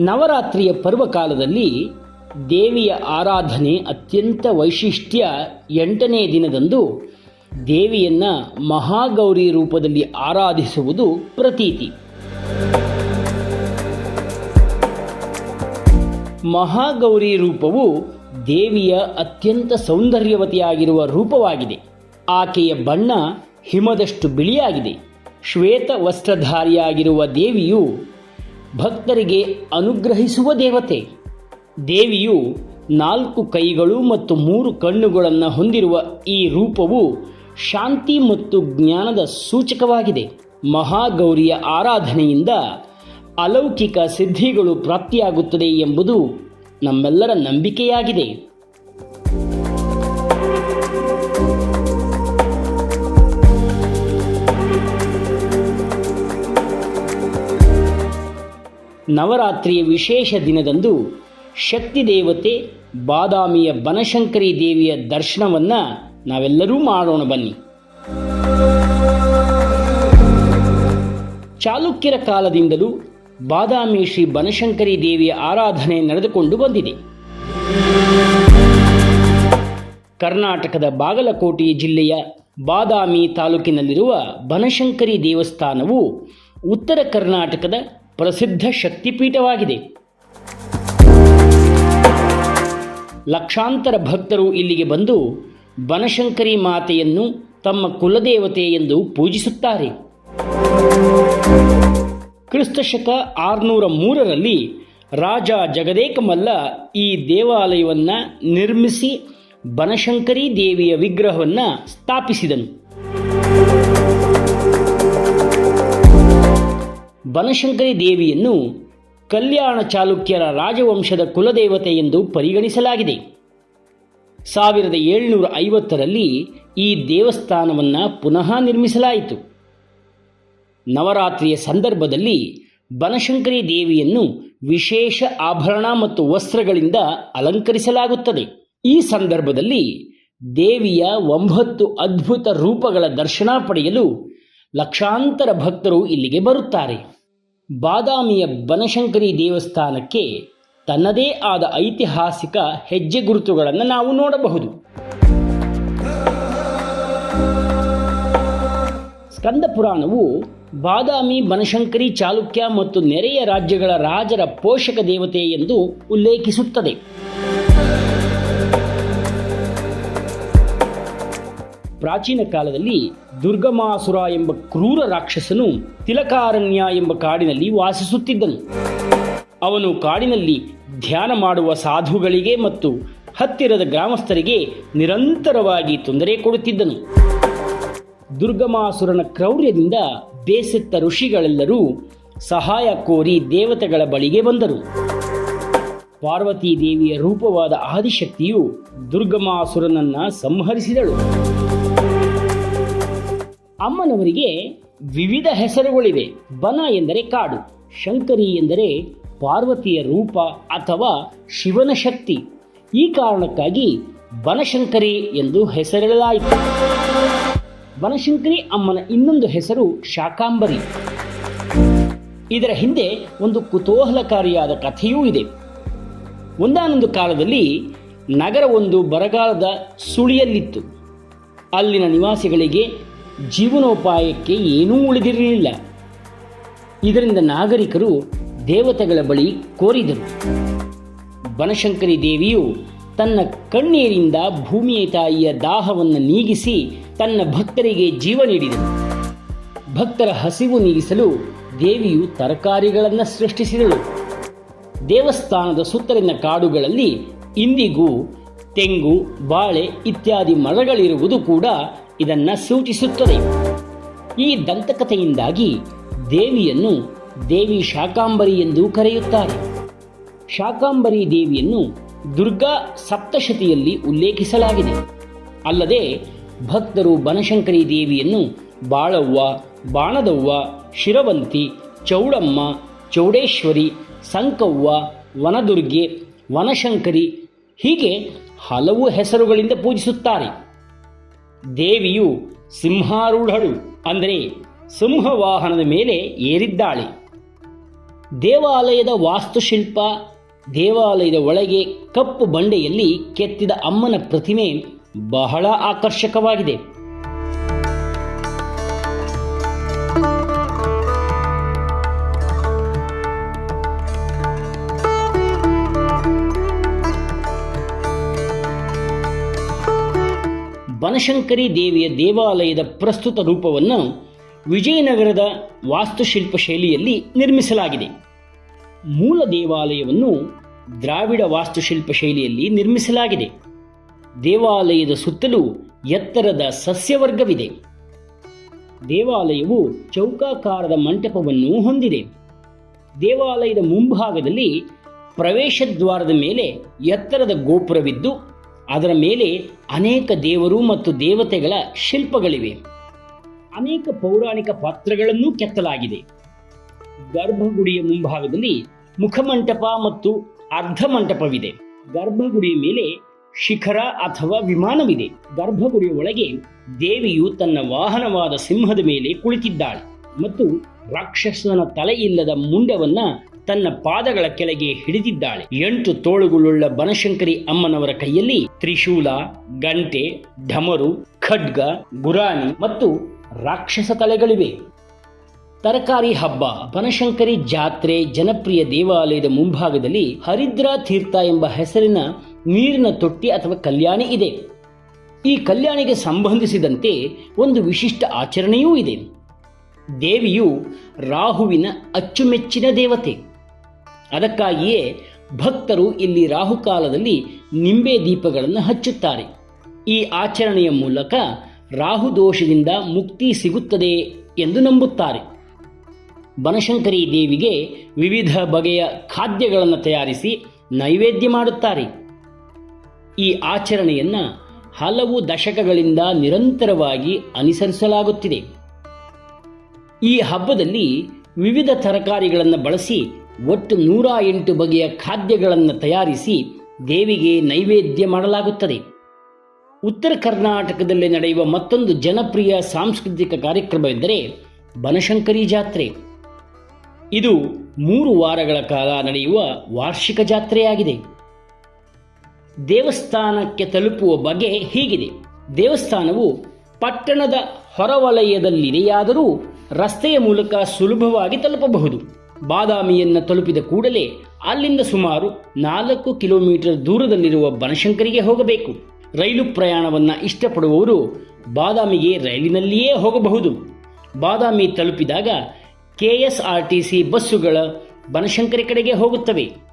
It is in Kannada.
ನವರಾತ್ರಿಯ ಪರ್ವಕಾಲದಲ್ಲಿ ದೇವಿಯ ಆರಾಧನೆ ಅತ್ಯಂತ ವೈಶಿಷ್ಟ್ಯ ಎಂಟನೇ ದಿನದಂದು ದೇವಿಯನ್ನ ಮಹಾಗೌರಿ ರೂಪದಲ್ಲಿ ಆರಾಧಿಸುವುದು ಪ್ರತೀತಿ. ಮಹಾಗೌರಿ ರೂಪವು ದೇವಿಯ ಅತ್ಯಂತ ಸೌಂದರ್ಯವತಿಯಾಗಿರುವ ರೂಪವಾಗಿದೆ. ಆಕೆಯ ಬಣ್ಣ ಹಿಮದಷ್ಟು ಬಿಳಿಯಾಗಿದೆ. ಶ್ವೇತ ವಸ್ತ್ರಧಾರಿಯಾಗಿರುವ ದೇವಿಯು ಭಕ್ತರಿಗೆ ಅನುಗ್ರಹಿಸುವ ದೇವತೆ. ದೇವಿಯು ನಾಲ್ಕು ಕೈಗಳು ಮತ್ತು ಮೂರು ಕಣ್ಣುಗಳನ್ನು ಹೊಂದಿರುವ ಈ ರೂಪವು ಶಾಂತಿ ಮತ್ತು ಜ್ಞಾನದ ಸೂಚಕವಾಗಿದೆ. ಮಹಾಗೌರಿಯ ಆರಾಧನೆಯಿಂದ ಅಲೌಕಿಕ ಸಿದ್ಧಿಗಳು ಪ್ರಾಪ್ತಿಯಾಗುತ್ತದೆ ಎಂಬುದು ನಮ್ಮೆಲ್ಲರ ನಂಬಿಕೆಯಾಗಿದೆ. ನವರಾತ್ರಿಯ ವಿಶೇಷ ದಿನದಂದು ಶಕ್ತಿ ದೇವತೆ ಬಾದಾಮಿಯ ಬನಶಂಕರಿ ದೇವಿಯ ದರ್ಶನವನ್ನು ನಾವೆಲ್ಲರೂ ಮಾಡೋಣ ಬನ್ನಿ. ಚಾಲುಕ್ಯರ ಕಾಲದಿಂದಲೂ ಬಾದಾಮಿ ಶ್ರೀ ಬನಶಂಕರಿ ದೇವಿಯ ಆರಾಧನೆ ನಡೆದುಕೊಂಡು ಬಂದಿದೆ. ಕರ್ನಾಟಕದ ಬಾಗಲಕೋಟೆ ಜಿಲ್ಲೆಯ ಬಾದಾಮಿ ತಾಲೂಕಿನಲ್ಲಿರುವ ಬನಶಂಕರಿ ದೇವಸ್ಥಾನವು ಉತ್ತರ ಕರ್ನಾಟಕದ ಪ್ರಸಿದ್ಧ ಶಕ್ತಿಪೀಠವಾಗಿದೆ. ಲಕ್ಷಾಂತರ ಭಕ್ತರು ಇಲ್ಲಿಗೆ ಬಂದು ಬನಶಂಕರಿ ಮಾತೆಯನ್ನು ತಮ್ಮ ಕುಲದೇವತೆ ಎಂದು ಪೂಜಿಸುತ್ತಾರೆ. ಕ್ರಿಸ್ತಶಕ ಆರುನೂರ ಮೂರರಲ್ಲಿ ರಾಜ ಜಗದೇಕಮಲ್ಲ ಈ ದೇವಾಲಯವನ್ನು ನಿರ್ಮಿಸಿ ಬನಶಂಕರಿ ದೇವಿಯ ವಿಗ್ರಹವನ್ನು ಸ್ಥಾಪಿಸಿದನು. ಬನಶಂಕರಿ ದೇವಿಯನ್ನು ಕಲ್ಯಾಣ ಚಾಲುಕ್ಯರ ರಾಜವಂಶದ ಕುಲದೇವತೆ ಎಂದು ಪರಿಗಣಿಸಲಾಗಿದೆ. ಸಾವಿರದ ಏಳುನೂರ ಐವತ್ತರಲ್ಲಿ ಈ ದೇವಸ್ಥಾನವನ್ನು ಪುನಃ ನಿರ್ಮಿಸಲಾಯಿತು. ನವರಾತ್ರಿಯ ಸಂದರ್ಭದಲ್ಲಿ ಬನಶಂಕರಿ ದೇವಿಯನ್ನು ವಿಶೇಷ ಆಭರಣ ಮತ್ತು ವಸ್ತ್ರಗಳಿಂದ ಅಲಂಕರಿಸಲಾಗುತ್ತದೆ. ಈ ಸಂದರ್ಭದಲ್ಲಿ ದೇವಿಯ ಒಂಬತ್ತು ಅದ್ಭುತ ರೂಪಗಳ ದರ್ಶನ ಪಡೆಯಲು ಲಕ್ಷಾಂತರ ಭಕ್ತರು ಇಲ್ಲಿಗೆ ಬರುತ್ತಾರೆ. ಬಾದಾಮಿಯ ಬನಶಂಕರಿ ದೇವಸ್ಥಾನಕ್ಕೆ ತನ್ನದೇ ಆದ ಐತಿಹಾಸಿಕ ಹೆಜ್ಜೆ ಗುರುತುಗಳನ್ನು ನಾವು ನೋಡಬಹುದು. ಸ್ಕಂದ ಪುರಾಣವು ಬಾದಾಮಿ ಬನಶಂಕರಿ ಚಾಲುಕ್ಯ ಮತ್ತು ನೆರೆಯ ರಾಜ್ಯಗಳ ರಾಜರ ಪೋಷಕ ದೇವತೆ ಎಂದು ಉಲ್ಲೇಖಿಸುತ್ತದೆ. ಪ್ರಾಚೀನ ಕಾಲದಲ್ಲಿ ದುರ್ಗಮಾಸುರ ಎಂಬ ಕ್ರೂರ ರಾಕ್ಷಸನು ತಿಲಕಾರಣ್ಯ ಎಂಬ ಕಾಡಿನಲ್ಲಿ ವಾಸಿಸುತ್ತಿದ್ದನು. ಅವನು ಕಾಡಿನಲ್ಲಿ ಧ್ಯಾನ ಮಾಡುವ ಸಾಧುಗಳಿಗೆ ಮತ್ತು ಹತ್ತಿರದ ಗ್ರಾಮಸ್ಥರಿಗೆ ನಿರಂತರವಾಗಿ ತೊಂದರೆ ಕೊಡುತ್ತಿದ್ದನು. ದುರ್ಗಮಾಸುರನ ಕ್ರೌರ್ಯದಿಂದ ಬೇಸೆತ್ತ ಋಷಿಗಳೆಲ್ಲರೂ ಸಹಾಯ ಕೋರಿ ದೇವತೆಗಳ ಬಳಿಗೆ ಬಂದರು. ಪಾರ್ವತೀ ದೇವಿಯ ರೂಪವಾದ ಆದಿಶಕ್ತಿಯು ದುರ್ಗಮಾಸುರನನ್ನ ಸಂಹರಿಸಿದಳು. ಅಮ್ಮನವರಿಗೆ ವಿವಿಧ ಹೆಸರುಗಳಿವೆ. ಬನ ಎಂದರೆ ಕಾಡು, ಶಂಕರಿ ಎಂದರೆ ಪಾರ್ವತಿಯ ರೂಪ ಅಥವಾ ಶಿವನ ಶಕ್ತಿ. ಈ ಕಾರಣಕ್ಕಾಗಿ ಬನಶಂಕರಿ ಎಂದು ಹೆಸರಿಡಲಾಯಿತು. ಬನಶಂಕರಿ ಅಮ್ಮನ ಇನ್ನೊಂದು ಹೆಸರು ಶಾಕಾಂಬರಿ. ಇದರ ಹಿಂದೆ ಒಂದು ಕುತೂಹಲಕಾರಿಯಾದ ಕಥೆಯೂ ಇದೆ. ಒಂದಾನೊಂದು ಕಾಲದಲ್ಲಿ ನಗರವೊಂದು ಬರಗಾಲದ ಸುಳಿಯಲ್ಲಿತ್ತು. ಅಲ್ಲಿನ ನಿವಾಸಿಗಳಿಗೆ ಜೀವನೋಪಾಯಕ್ಕೆ ಏನೂ ಉಳಿದಿರಲಿಲ್ಲ. ಇದರಿಂದ ನಾಗರಿಕರು ದೇವತೆಗಳ ಬಳಿ ಕೋರಿದರು. ಬನಶಂಕರಿ ದೇವಿಯು ತನ್ನ ಕಣ್ಣೀರಿಂದ ಭೂಮಿಯ ತಾಯಿಯ ದಾಹವನ್ನು ನೀಗಿಸಿ ತನ್ನ ಭಕ್ತರಿಗೆ ಜೀವ ನೀಡಿದಳು ಭಕ್ತರ ಹಸಿವು ನೀಗಿಸಲು ದೇವಿಯು ತರಕಾರಿಗಳನ್ನು ಸೃಷ್ಟಿಸಿದಳು. ದೇವಸ್ಥಾನದ ಸುತ್ತಲಿನ ಕಾಡುಗಳಲ್ಲಿ ಇಂದಿಗೂ, ತೆಂಗು, ಬಾಳೆ ಇತ್ಯಾದಿ ಮರಗಳಿರುವುದು ಕೂಡ ಇದನ್ನು ಸೂಚಿಸುತ್ತದೆ. ಈ ದಂತಕಥೆಯಿಂದಾಗಿ ದೇವಿಯನ್ನು ದೇವಿ ಶಾಕಾಂಬರಿ ಎಂದು ಕರೆಯುತ್ತಾರೆ. ಶಾಕಾಂಬರಿ ದೇವಿಯನ್ನು ದುರ್ಗಾ ಸಪ್ತಶತಿಯಲ್ಲಿ ಉಲ್ಲೇಖಿಸಲಾಗಿದೆ. ಅಲ್ಲದೆ ಭಕ್ತರು ಬನಶಂಕರಿ ದೇವಿಯನ್ನು ಬಾಳವ್ವ, ಬಾಣದವ್ವ, ಶಿರವಂತಿ, ಚೌಡಮ್ಮ, ಚೌಡೇಶ್ವರಿ, ಸಂಕವ್ವ, ವನದುರ್ಗೆ, ವನಶಂಕರಿ ಹೀಗೆ ಹಲವು ಹೆಸರುಗಳಿಂದ ಪೂಜಿಸುತ್ತಾರೆ. ದೇವಿಯು ಸಿಂಹಾರೂಢಳು ಅಂದರೆ ಸಿಂಹವಾಹನದ ಮೇಲೆ ಏರಿದ್ದಾಳೆ. ದೇವಾಲಯದ ವಾಸ್ತುಶಿಲ್ಪ, ದೇವಾಲಯದ ಒಳಗೆ ಕಪ್ಪು ಬಂಡೆಯಲ್ಲಿ ಕೆತ್ತಿದ ಅಮ್ಮನ ಪ್ರತಿಮೆ ಬಹಳ ಆಕರ್ಷಕವಾಗಿದೆ. ಬನಶಂಕರಿ ದೇವಿಯ ದೇವಾಲಯದ ಪ್ರಸ್ತುತ ರೂಪವನ್ನು ವಿಜಯನಗರದ ವಾಸ್ತುಶಿಲ್ಪ ಶೈಲಿಯಲ್ಲಿ ನಿರ್ಮಿಸಲಾಗಿದೆ. ಮೂಲ ದೇವಾಲಯವನ್ನು ದ್ರಾವಿಡ ವಾಸ್ತುಶಿಲ್ಪ ಶೈಲಿಯಲ್ಲಿ ನಿರ್ಮಿಸಲಾಗಿದೆ. ದೇವಾಲಯದ ಸುತ್ತಲೂ ಎತ್ತರದ ಸಸ್ಯವರ್ಗವಿದೆ. ದೇವಾಲಯವು ಚೌಕಾಕಾರದ ಮಂಟಪವನ್ನು ಹೊಂದಿದೆ. ದೇವಾಲಯದ ಮುಂಭಾಗದಲ್ಲಿ ಪ್ರವೇಶ ದ್ವಾರದ ಮೇಲೆ ಎತ್ತರದ ಗೋಪುರವಿದ್ದು ಅದರ ಮೇಲೆ ಅನೇಕ ದೇವರು ಮತ್ತು ದೇವತೆಗಳ ಶಿಲ್ಪಗಳಿವೆ. ಅನೇಕ ಪೌರಾಣಿಕ ಪಾತ್ರಗಳನ್ನು ಕೆತ್ತಲಾಗಿದೆ. ಗರ್ಭಗುಡಿಯ ಮುಂಭಾಗದಲ್ಲಿ ಮುಖಮಂಟಪ ಮತ್ತು ಅರ್ಧ ಮಂಟಪವಿದೆ ಗರ್ಭಗುಡಿಯ ಮೇಲೆ ಶಿಖರ ಅಥವಾ ವಿಮಾನವಿದೆ. ಗರ್ಭಗುಡಿಯ ಒಳಗೆ ದೇವಿಯು ತನ್ನ ವಾಹನವಾದ ಸಿಂಹದ ಮೇಲೆ ಕುಳಿತಿದ್ದಾಳೆ ಮತ್ತು ರಾಕ್ಷಸನ ತಲೆಯಿಲ್ಲದ ಮುಂಡವನ್ನ ತನ್ನ ಪಾದಗಳ ಕೆಳಗೆ ಹಿಡಿದಿದ್ದಾಳೆ. ಎಂಟು ತೋಳುಗಳುಳ್ಳ ಬನಶಂಕರಿ ಅಮ್ಮನವರ ಕೈಯಲ್ಲಿ ತ್ರಿಶೂಲ, ಗಂಟೆ ಢಮರು ಖಡ್ಗ, ಗುರಾಣಿ ಮತ್ತು ರಾಕ್ಷಸ ತಲೆಗಳಿವೆ. ತರಕಾರಿ ಹಬ್ಬ, ಬನಶಂಕರಿ ಜಾತ್ರೆ, ಜನಪ್ರಿಯ ದೇವಾಲಯದ ಮುಂಭಾಗದಲ್ಲಿ ಹರಿದ್ರಾ ತೀರ್ಥ ಎಂಬ ಹೆಸರಿನ ನೀರಿನ ತೊಟ್ಟಿ ಅಥವಾ ಕಲ್ಯಾಣಿ ಇದೆ. ಈ ಕಲ್ಯಾಣಿಗೆ ಸಂಬಂಧಿಸಿದಂತೆ ಒಂದು ವಿಶಿಷ್ಟ ಆಚರಣೆಯೂ ಇದೆ. ದೇವಿಯು ರಾಹುವಿನ ಅಚ್ಚುಮೆಚ್ಚಿನ ದೇವತೆ. ಅದಕ್ಕಾಗಿಯೇ ಭಕ್ತರು ಇಲ್ಲಿ ರಾಹುಕಾಲದಲ್ಲಿ ನಿಂಬೆ ದೀಪಗಳನ್ನು ಹಚ್ಚುತ್ತಾರೆ. ಈ ಆಚರಣೆಯ ಮೂಲಕ ರಾಹು ದೋಷದಿಂದ ಮುಕ್ತಿ ಸಿಗುತ್ತದೆ ಎಂದು ನಂಬುತ್ತಾರೆ. ಬನಶಂಕರಿ ದೇವಿಗೆ ವಿವಿಧ ಬಗೆಯ ಖಾದ್ಯಗಳನ್ನು ತಯಾರಿಸಿ ನೈವೇದ್ಯ ಮಾಡುತ್ತಾರೆ. ಈ ಆಚರಣೆಯನ್ನು ಹಲವು ದಶಕಗಳಿಂದ ನಿರಂತರವಾಗಿ ಅನುಸರಿಸಲಾಗುತ್ತಿದೆ. ಈ ಹಬ್ಬದಲ್ಲಿ ವಿವಿಧ ತರಕಾರಿಗಳನ್ನು ಬಳಸಿ ಒಟ್ಟು ನೂರ ಎಂಟು ಬಗೆಯ ಖಾದ್ಯಗಳನ್ನು ತಯಾರಿಸಿ ದೇವಿಗೆ ನೈವೇದ್ಯ ಮಾಡಲಾಗುತ್ತದೆ. ಉತ್ತರ ಕರ್ನಾಟಕದಲ್ಲಿ ನಡೆಯುವ ಮತ್ತೊಂದು ಜನಪ್ರಿಯ ಸಾಂಸ್ಕೃತಿಕ ಕಾರ್ಯಕ್ರಮವೆಂದರೆ ಬನಶಂಕರಿ ಜಾತ್ರೆ. ಇದು ಮೂರು ವಾರಗಳ ಕಾಲ ನಡೆಯುವ ವಾರ್ಷಿಕ ಜಾತ್ರೆಯಾಗಿದೆ. ದೇವಸ್ಥಾನಕ್ಕೆ ತಲುಪುವ ಬಗೆ ಹೀಗಿದೆ. ದೇವಸ್ಥಾನವು ಪಟ್ಟಣದ ಹೊರವಲಯದಲ್ಲಿದೆಯಾದರೂ ರಸ್ತೆಯ ಮೂಲಕ ಸುಲಭವಾಗಿ ತಲುಪಬಹುದು. ಬಾದಾಮಿಯನ್ನು ತಲುಪಿದ ಕೂಡಲೇ ಅಲ್ಲಿಂದ ಸುಮಾರು ನಾಲ್ಕು ಕಿಲೋಮೀಟರ್ ದೂರದಲ್ಲಿರುವ ಬನಶಂಕರಿಗೆ ಹೋಗಬೇಕು. ರೈಲು ಪ್ರಯಾಣವನ್ನು ಇಷ್ಟಪಡುವವರು ಬಾದಾಮಿಗೆ ರೈಲಿನಲ್ಲಿಯೇ ಹೋಗಬಹುದು. ಬಾದಾಮಿ ತಲುಪಿದಾಗ K S R T C ಬಸ್ಸುಗಳ ಬನಶಂಕರಿ ಕಡೆಗೆ ಹೋಗುತ್ತವೆ.